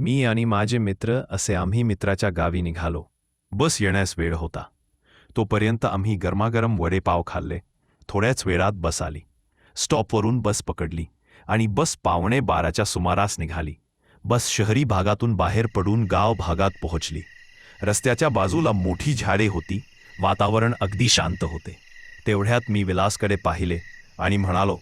मी आणि माझे मित्र असे आम्ही मित्राच्या गावी निघालो. बस येण्यास वेळ होता. तोपर्यंत आम्ही गरमागरम वडेपाव खाल्ले. थोड्याच वेळात बस आली. स्टॉपवरून बस पकडली आणि बस पावणे बाराच्या सुमारास निघाली. बस शहरी भागातून बाहेर पडून गाव भागात पोहोचली. रस्त्याच्या बाजूला मोठी झाडे होती. वातावरण अगदी शांत होते. तेवढ्यात मी विलासकडे पाहिले आणि म्हणालो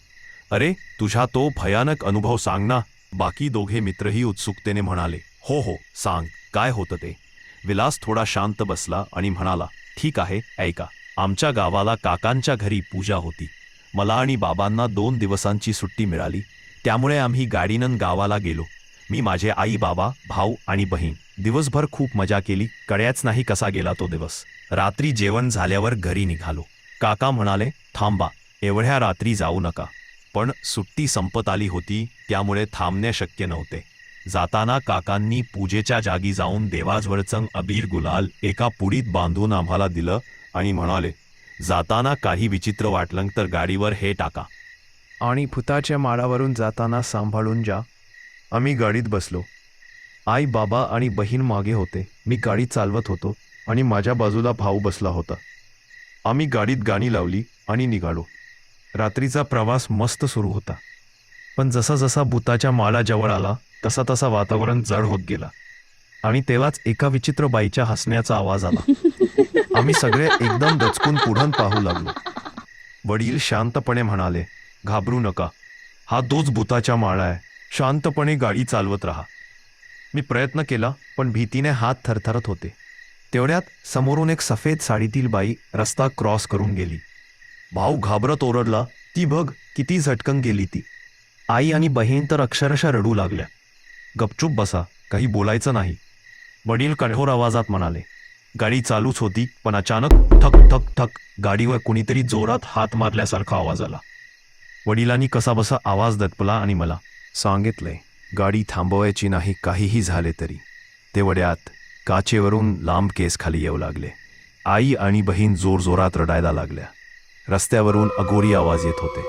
अरे तुझा तो भयानक अनुभव सांग ना. बाकी दोघे मित्रही उत्सुकतेने म्हणाले हो हो सांग काय होतं ते? विलास थोडा शांत बसला आणि म्हणाला ठीक आहे ऐका आमच्या गावाला काकांच्या घरी पूजा होती. मला आणि बाबांना दोन दिवसांची सुट्टी मिळाली. त्यामुळे आम्ही गाडीनं गावाला गेलो. मी माझे आई बाबा भाऊ आणि बहीण दिवसभर खूप मजा केली. कळ्याच नाही कसा गेला तो दिवस. रात्री जेवण झाल्यावर घरी निघालो. काका म्हणाले थांबा एवढ्या रात्री जाऊ नका. पण सुट्टी संपत आली होती त्यामुळे थांबणे शक्य नव्हते. जाताना काकांनी पूजेच्या जागी जाऊन देवाजवळचं अबीर गुलाल एका पुडीत बांधून आम्हाला दिलं आणि म्हणाले जाताना काही विचित्र वाटलं तर गाडीवर हे टाका. आणि फुताच्या माळावरून जाताना सांभाळून जा. आम्ही गाडीत बसलो. आई बाबा आणि बहीण मागे होते. मी गाडी चालवत होतो आणि माझ्या बाजूला भाऊ बसला होता. आम्ही गाडीत गाणी लावली आणि निघालो. रात्रीचा प्रवास मस्त सुरू होता. पण जसा जसा भूताच्या माळा जवळ आला तसा तसा वातावरण जड होत गेला. आणि तेव्हाच एका विचित्र बाईच्या हसण्याचा आवाज आला. आम्ही सगळे एकदम दचकून पुढं पाहू लागलो. वडील शांतपणे म्हणाले घाबरू नका. हा तोच भूताच्या माळा आहे. शांतपणे गाडी चालवत राहा. मी प्रयत्न केला पण भीतीने हात थरथरत होते. तेवढ्यात समोरून एक सफेद साडीतील बाई रस्ता क्रॉस करून गेली. भाऊ घाबरत ओरडला ती बघ किती झटकन गेली ती. आई आणि बहीण तर अक्षरशः रडू लागल्या. गपचूप बसा काही बोलायचं नाही. वडील कठोर आवाजात म्हणाले गाडी चालूच होती पण अचानक ठक ठक ठक गाडीवर कुणीतरी जोरात हात मारल्यासारखा आवाज आला. वडिलांनी कसाबसा आवाज दटपला आणि मला सांगितले गाडी थांबवायची नाही काहीही झाले तरी. तेवढ्यात काचेवरून लांब केस खाली येऊ लागले. आई आणि बहीण जोरजोरात रडायला लागल्या. रस्त्यावरून अगोरी आवाज येत होते.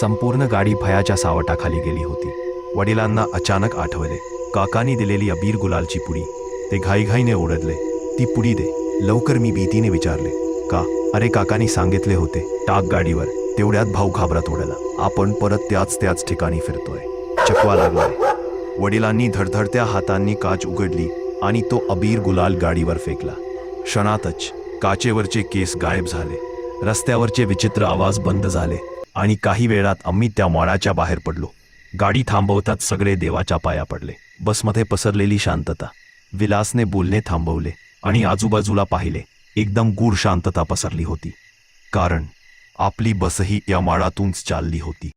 संपूर्ण गाडी भयाच्या सावटाखाली गेली होती. वडिलांना अचानक आठवले. काकानी दिलेली अबीर गुलालची पुडी. ते घाईघाईने ओढडले ती पुडी दे. लवकर मी भीतीने विचारले. का? अरे काकानी सांगितले होते. टाक गाडीवर. तेवढ्यात भाऊ घाबरत ओढला आपण परत त्याच त्याच ठिकाणी फिरतोय. चकवा लागलाय. वडिलांनी धडधडत्या हातांनी काच उघडली आणि तो अबीर गुलाल गाडीवर फेकला. क्षणातच काचेवरचे केस गायब झाले. रस्त्यावरचे विचित्र आवाज बंद झाले आणि काही वेळात आम्ही त्या माळाच्या बाहेर पडलो. गाडी थांबवतात सगळे देवाच्या पाया पडले. बसमध्ये पसरलेली शांतता. विलासने बोलणे थांबवले आणि आजूबाजूला पाहिले. एकदम गूढ शांतता पसरली होती. कारण आपली बसही या माळातूनच चालली होती.